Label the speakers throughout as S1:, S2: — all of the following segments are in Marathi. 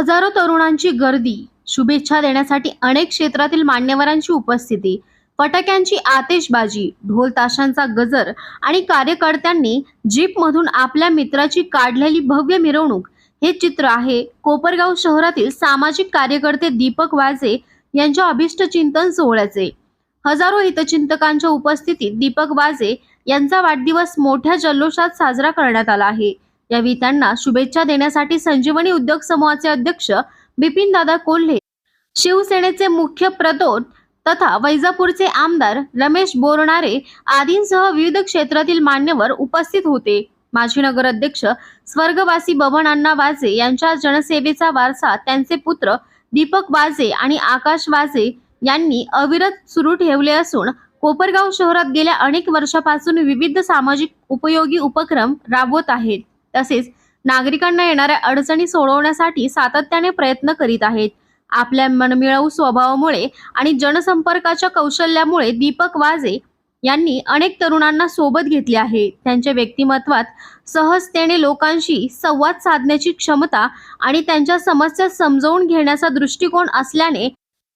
S1: हजारो तरुणांची गर्दी शुभेच्छा देण्यासाठी अनेक क्षेत्रातील मान्यवरांची उपस्थिती फटाक्यांची आतिषबाजी ढोल ताशांचा गजर आणि कार्यकर्त्यांनी जीपमधून आपल्या मित्राची काढलेली भव्य मिरवणूक. हे चित्र आहे कोपरगाव शहरातील सामाजिक कार्यकर्ते दीपक वाजे यांच्या अभिष्टचिंतन सोहळ्याचे. हजारो हितचिंतकांच्या उपस्थितीत दीपक वाजे यांचा वाढदिवस मोठ्या जल्लोषात साजरा करण्यात आला आहे. या त्यांना शुभेच्छा देण्यासाठी संजीवनी उद्योग समूहाचे अध्यक्ष बिपिन दादा कोल्हे शिवसेनेचे मुख्य प्रतोद तथा वैजापूरचे आमदार रमेश बोरणारे आदींसह विविध क्षेत्रातील मान्यवर उपस्थित होते. माजी नगर अध्यक्ष स्वर्गवासी बबन अण्णा वाजे यांच्या जनसेवेचा वारसा त्यांचे पुत्र दीपक वाजे आणि आकाश वाजे यांनी अविरत सुरू ठेवले असून कोपरगाव शहरात गेल्या अनेक वर्षापासून विविध सामाजिक उपयोगी उपक्रम राबवत आहेत. तसेच नागरिकांना येणाऱ्या अडचणी सोडवण्यासाठी सातत्याने प्रयत्न करीत आहेत. आपल्या मनमिळावू स्वभावामुळे आणि जनसंपर्काच्या कौशल्यामुळे दीपक वाजे यांनी अनेक तरुणांना सोबत घेतले आहे. त्यांच्या व्यक्तिमत्वात सहजतेने लोकांशी संवाद साधण्याची क्षमता आणि त्यांच्या समस्या समजवून घेण्याचा दृष्टिकोन असल्याने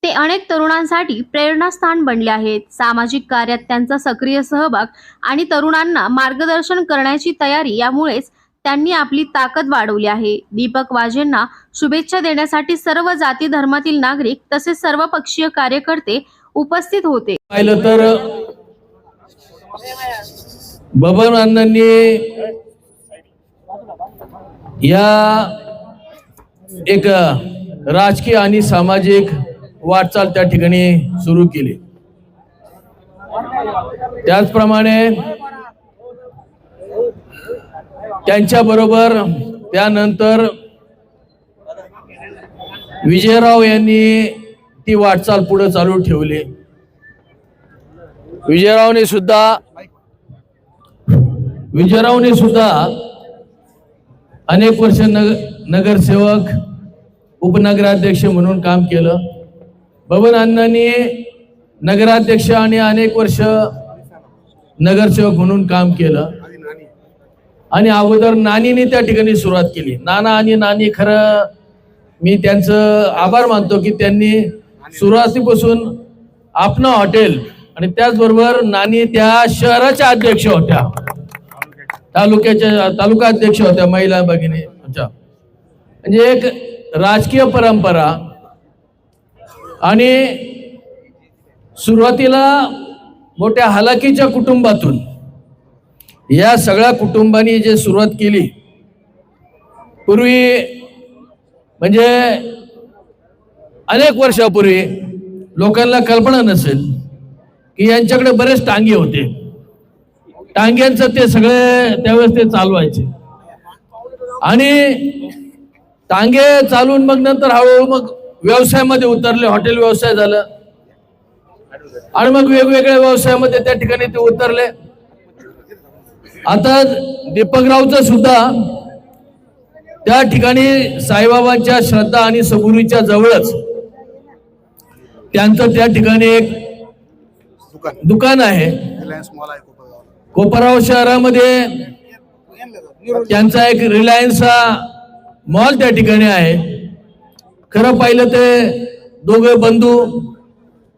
S1: ते अनेक तरुणांसाठी प्रेरणास्थान बनले आहेत. सामाजिक कार्यात त्यांचा सक्रिय सहभाग आणि तरुणांना मार्गदर्शन करण्याची तयारी यामुळेच त्यांनी आपली ताकद वाढवली आहे. दीपक वाजेंना शुभेच्छा देण्यासाठी सर्व जाती धर्मातील नागरिक तसेच सर्व पक्षीय कार्यकर्ते उपस्थित होते.
S2: पाहिलं तर बबन अण्णांनी या एक राजकीय आणि सामाजिक वाटचाल त्या ठिकाणी सुरू केली. त्याचप्रमाणे त्यांच्या बरोबर त्यानंतर विजयराव यांनी ती वाटचाल पुढे चालू ठेवली. विजयरावने सुद्धा विजयरावने सुद्धा अनेक वर्ष नग नगरसेवक उपनगराध्यक्ष म्हणून काम केलं. बबन अण्णांनी नगराध्यक्ष आणि अनेक वर्ष नगरसेवक म्हणून काम केलं. आणि अगोदर नानीने त्या ठिकाणी सुरुवात केली. नाना आणि नानी खरं मी त्यांचं आभार मानतो की त्यांनी सुरुवातीपासून आपणं हॉटेल आणि त्याचबरोबर नानी त्या शहराच्या अध्यक्ष होत्या. तालुक्याच्या तालुका अध्यक्ष होत्या महिला भगिनी म्हणजे एक राजकीय परंपरा आणि सुरुवातीला मोठ्या हलाखीच्या कुटुंबातून या सगळ्या कुटुंबांनी जे सुरुवात केली पूर्वी म्हणजे अनेक वर्षापूर्वी लोकांना कल्पना नसेल की यांच्याकडे बरेच टांगे होते. टांग्यांचं ते सगळे त्यावेळेस ते चालवायचे. आणि टांगे चालून मग नंतर हळूहळू मग व्यवसायामध्ये उतरले हॉटेल व्यवसाय झालं. आणि मग वेगवेगळ्या व्यवसायामध्ये त्या ठिकाणी ते उतरले. आता दीपकरावचं सुद्धा त्या ठिकाणी साईबाबांच्या श्रद्धा आणि सबुरीच्या जवळच त्यांचं त्या ठिकाणी एक
S3: दुकान.
S2: दुकान आहे. कोपराव शहरामध्ये त्यांचा एक रिलायन्सचा मॉल त्या ठिकाणी आहे. खरं पाहिलं ते दोघे बंधू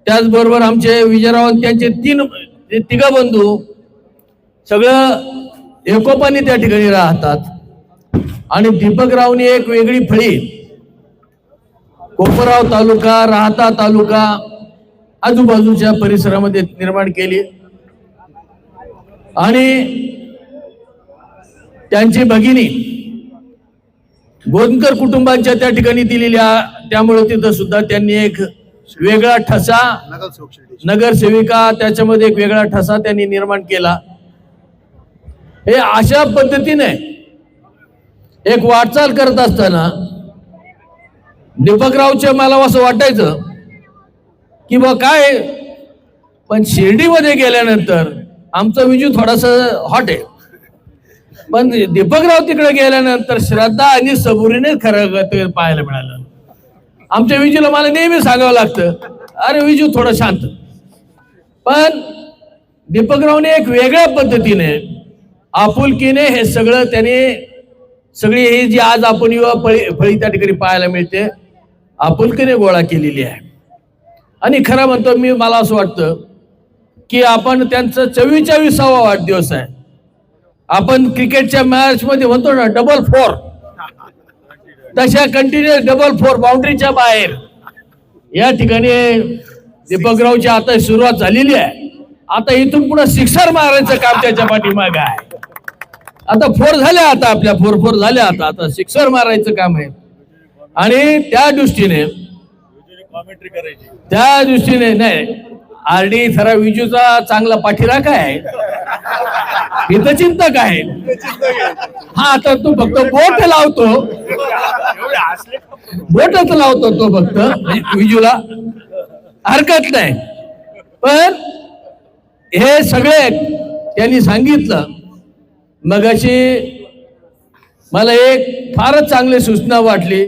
S2: त्याचबरोबर आमचे विजयराव त्यांचे तीन तिघ बंधू सगळं एकोपाने त्या ठिकाणी राहतात. आणि दीपकरावनी एक वेगळी फळी. कोपराव तालुका राहता तालुका आजूबाजूच्या परिसरामध्ये निर्माण केली. आणि त्यांची भगिनी गोंदकर कुटुंबांच्या त्या ठिकाणी दिलेल्या त्यामुळे तिथं सुद्धा त्यांनी एक वेगळा ठसा
S3: नगरसेवक
S2: त्याच्यामध्ये एक वेगळा ठसा त्यांनी निर्माण केला. हे अशा पद्धतीने एक वाटचाल करत असताना दीपकरावचे मला असं वाटायचं की बा काय पण शिर्डीमध्ये गेल्यानंतर आमचा विजू थोडासा हॉट आहे. पण दीपकराव तिकडे गेल्यानंतर श्रद्धा आणि सबुरीने खरं ते पाहायला मिळालं. आमच्या विजूला मला नेहमी सांगावं लागतं अरे विजू थोडं शांत. पण दीपकरावने एक वेगळ्या पद्धतीने आपुलकीने हे सगळं त्याने सगळी ही जी आज आपण युवा फळी फळी त्या ठिकाणी पाहायला मिळते आपुलकीने गोळा केलेली आहे. आणि खरं म्हणतो मी मला असं वाटतं की आपण त्यांचं चव्वेचाळीसावा वाढदिवस आहे. आपण क्रिकेटच्या मॅच मध्ये म्हणतो ना डबल फोर तशा कंटिन्युअस डबल फोर बाउंड्रीच्या बाहेर. या ठिकाणी दीपकरावची आता सुरुवात झालेली आहे. आता इथून पुढे सिक्सर मारायचं काम त्याच्या पाठीमागे आहे. आता फोर झाल्या आता आपल्या फोर फोर झाल्या आता. आता सिक्सर मारायचं काम आहे. आणि त्या दृष्टीने त्या दृष्टीने नाही आरडी खरा विजूचा चांगला पाठीराखा आहे. हितचिंतक आहे. हा आता तू फक्त बोट लावतो. बोटच लावतो तो फक्त विजूला हरकत नाही. पण हे सगळे त्यांनी सांगितलं. मगाशी मला एक फारच चांगली सूचना वाटली.